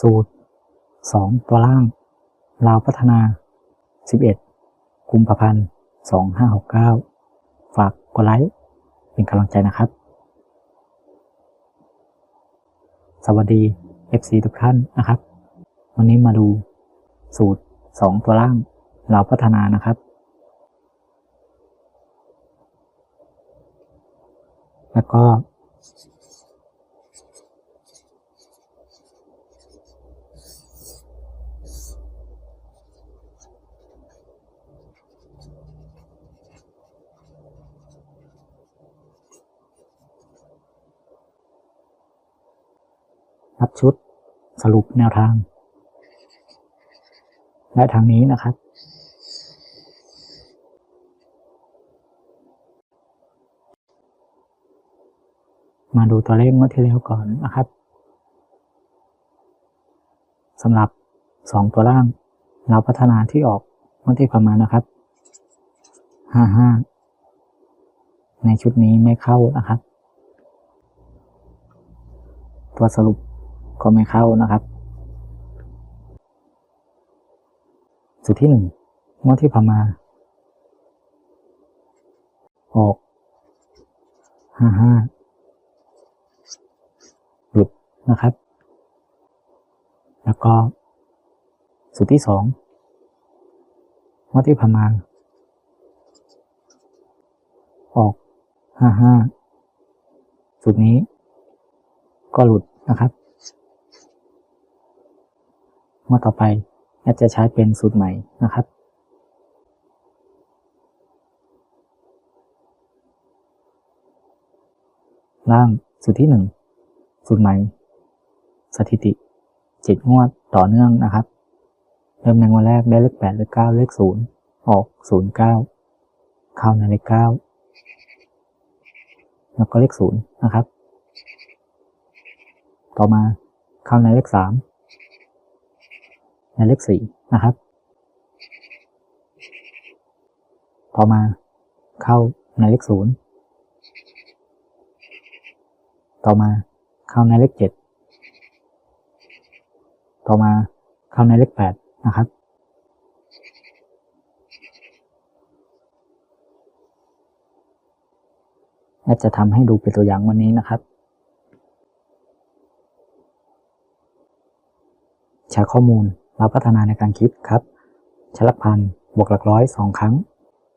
สูตรสองตัวล่าง ลาวพัฒนาสิบเอ็ดกุมภาพันธ์สองห้าหกเก้าฝากกดไลค์ เป็นกำลังใจนะครับ สวัสดี FC ทุกท่านนะครับ วันนี้มาดูสูตรสองตัวล่างเราพัฒนานะครับ แล้วก็ รับชุด สรุปแนวทาง และทางนี้นะครับ มาดูตัวเลขงวดที่แล้วก่อนนะครับสำหรับสองตัวล่าง เราพัฒนาที่ออกงวดที่ผ่านมานะครับห้าห้าในชุดนี้ไม่เข้านะครับ ตัวสรุป ก็ไม่เข้านะครับสุดที่หนึ่งงวดที่ผ่านมาออกห้าห้าหลุดนะครับ แล้วก็สุดที่สองงวดที่ผ่านมาออกห้าห้าสุดนี้ก็หลุดนะครับ งวดต่อไปอาจจะใช้เป็นสูตรใหม่นะครับล่างสูตรที่หนึ่งสูตรใหม่ สถิติจิตงวดต่อเนื่องนะครับ เริ่มในงวดแรกได้เลขแปดเลขเก้าเลขศูนย์ออกศูนย์เก้าเข้าในเลขเก้าแล้วก็เลขศูนย์นะครับ ต่อมาเข้าในเลขสาม หมายเลขสี่นะครับ ต่อมาเข้าหมายเลขศูนย์ต่อมาเข้าในเลขเจ็ดต่อมาเข้าในเลขแปดนะครับน่าจะทำให้ดูเป็นตัวอย่างวันนี้นะครับ ใช้ข้อมูล เราพัฒนาในการคิดครับชลักพันบวกหลักร้อยสองครั้ง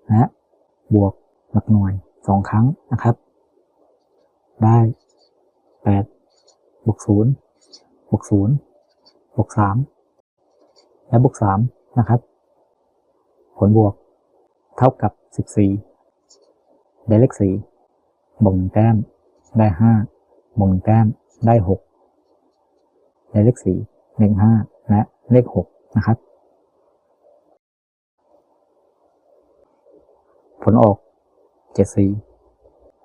และบวกหลักหน่วยสองครั้งนะครับ ได้แปดบวกศูนย์บวกศูนย์บวกสามและบวกสามนะครับ ผลบวกเท่ากับสิบสี่ได้เลขสี่บวกหนึ่งแต้มได้ห้าบวกหนึ่งแต้มได้หกได้เลขสี่หนึ่งห้า และเลขหกนะครับ ผลออกเจ็ดสี่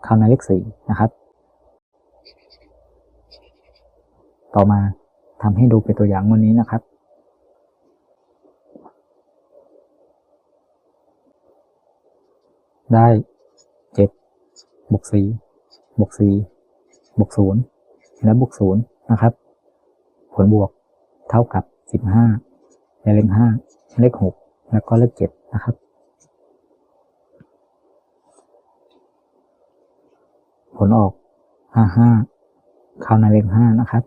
เข้าในเลขสี่นะครับ ต่อมาทำให้ดูเป็นตัวอย่างวันนี้นะครับได้เจ็ดบวกสี่บวกสี่บวกศูนย์และบวกศูนย์นะครับ ผลบวกเท่ากับ สิบห้าเลขห้าเลขหกแล้วก็เลขเจ็ดนะครับผลออกห้าห้าเข้าในเลขห้านะครับ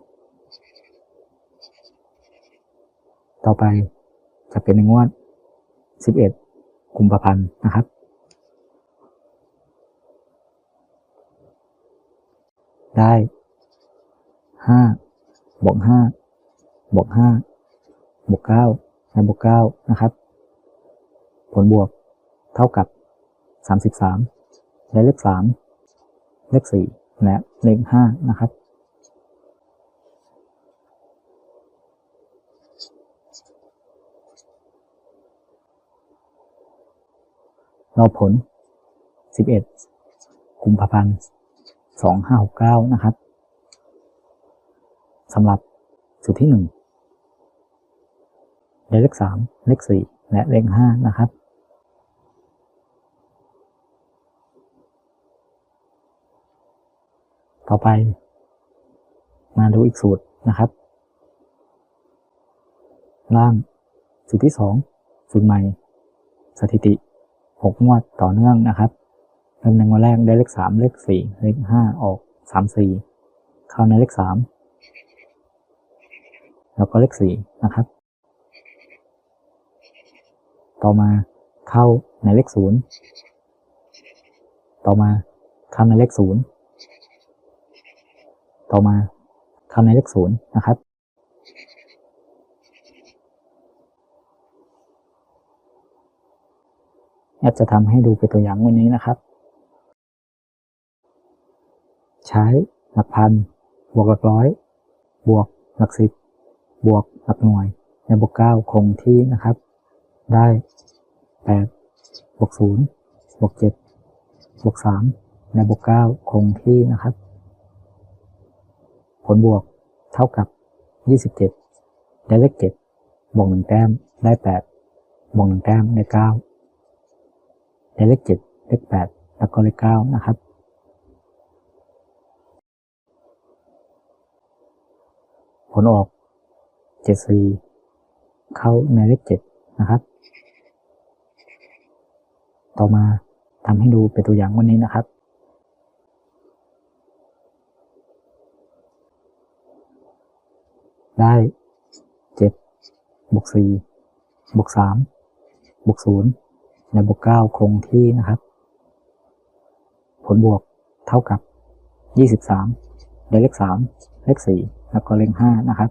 ต่อไปจะเป็นในงวดสิบเอ็ดกุมภาพันธ์นะครับ ได้ห้าบวกห้าบวกห้า บวกเก้าและบวกเก้านะครับ ผลบวกเท่ากับสามสิบสามและเลขสามเลขสี่และเลขห้านะครับเราผลสิบเอ็ดกุมภาพันธ์สองห้าหกเก้านะครับ สำหรับสูตรที่ หนึ่งได้เลขสามเลขสี่และเลขห้านะครับ ต่อไป มาดูอีกสูตรนะครับ ล่าง สูตรที่สองสูตรใหม่ สถิติหกงวดต่อเนื่องนะครับเริ่มในงวดแรกได้เลขสามเลขสี่เลขห้าออกสามสี่เข้าในเลขสามแล้วก็เลขสี่นะครับ ต่อมาเข้าในเลขศูนย์ต่อมาเข้าในเลขศูนย์ต่อมาเข้าในเลขศูนย์นะครับ แอดจะทำให้ดูเป็นตัวอย่างวันนี้นะครับ ใช้หลักพัน บวกหลักร้อย บวกหลักสิบ บวกหลักหน่วย ในบวกเก้าคงที่นะครับ ได้แปดบวกศูนย์บวกเจ็ดบวกสามในบวกเก้าคงที่นะครับ ผลบวกเท่ากับยี่สิบเจ็ดได้เลขเจ็ดบวกหนึ่งแต้มได้แปดบวกหนึ่งแต้มได้เก้าได้เลขเจ็ดเลขแปดแล้วก็เลขเก้านะครับผลออกเจ็ดสี่เข้าในเลขเจ็ดนะครับ ต่อมาทำให้ดูเป็นตัวอย่างวันนี้นะครับ ได้เจ็ดบวกสี่บวกสามบวกศูนย์และบวกเก้าคงที่นะครับ ผลบวกเท่ากับยี่สิบสามได้เลขสามเลขสี่แล้วก็เลขห้านะครับ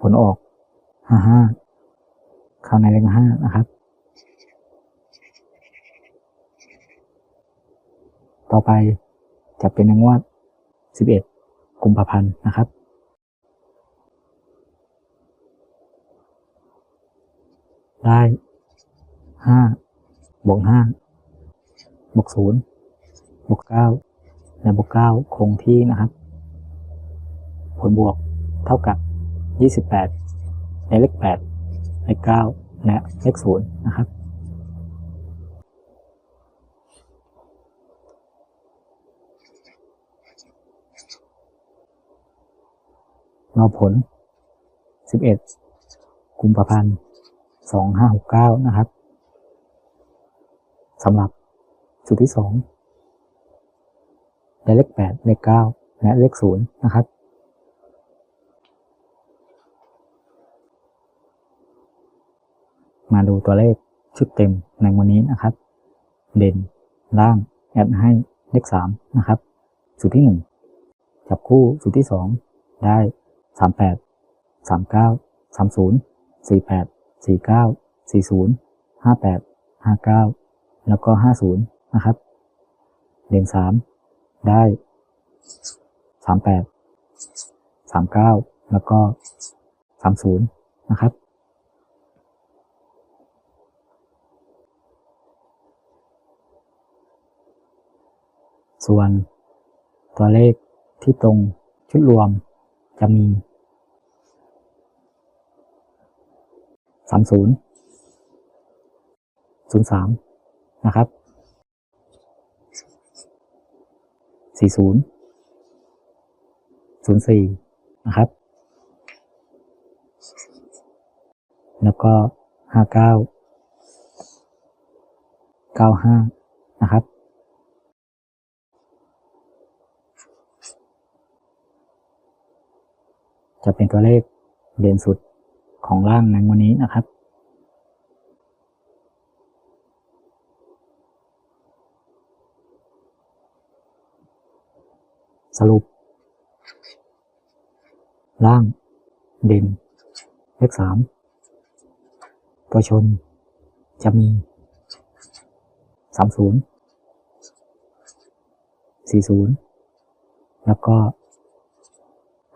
ผลออก ห้าห้าเข้าในเลขห้านะครับ ต่อไปจะเป็นในงวดสิบเอ็ดกุมภาพันธ์นะครับ ได้ห้าบวกห้าบวกศูนย์บวกเก้าและบวกเก้าคงที่นะครับ ผลบวกเท่ากับยี่สิบแปด ในเลขแปดเลขเก้าและเลขศูนย์นะครับรอผล 11 กุมภาพันธ์ 2569 นะครับ สำหรับสูตรที่2ได้เลข 8 เลข 9 และเลข 0 นะครับ มาดูตัวเลขชุดเต็มในวันนี้นะครับ เด่น ล่าง แอดให้เลข3นะครับ สูตรที่1จับคู่สูตรที่2ได้สามแปดสามเก้าสามศูนย์สี่แปดสี่เก้าสี่ศูนย์ห้าแปดห้าเก้าแล้วก็ห้าศูนย์นะครับ เด่นสามได้สามแปดสามเก้าแล้วก็สามศูนย์นะครับ ส่วนตัวเลขที่ตรงชุดรวมจะมีสามศูนย์ศูนย์สามนะครับสี่ศูนย์ศูนย์สี่นะครับ แล้วก็ห้าเก้าเก้าห้านะครับ จะเป็นตัวเลขเด่นสุดของร่างในวันนี้นะครับ สรุป ร่าง เด่น เลขสามตัวชน จะมีสามศูนย์สี่ศูนย์แล้วก็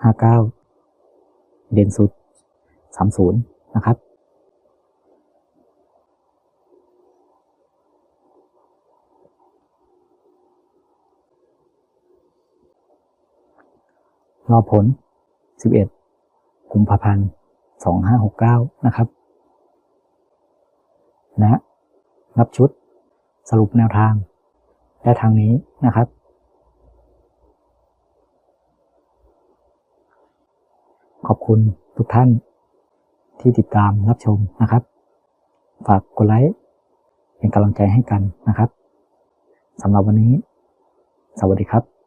ห้าเก้า เด่นสุดสามศูนย์นะครับ รอผลสิบเอ็ดกุมภาพันธ์สองห้าหกเก้านะครับ นะรับชุดสรุปแนวทาง และทางนี้นะครับ ขอบคุณทุกท่านที่ติดตามรับชมนะครับ ฝากกดไลค์เป็นกำลังใจให้กันนะครับสำหรับวันนี้ สวัสดีครับ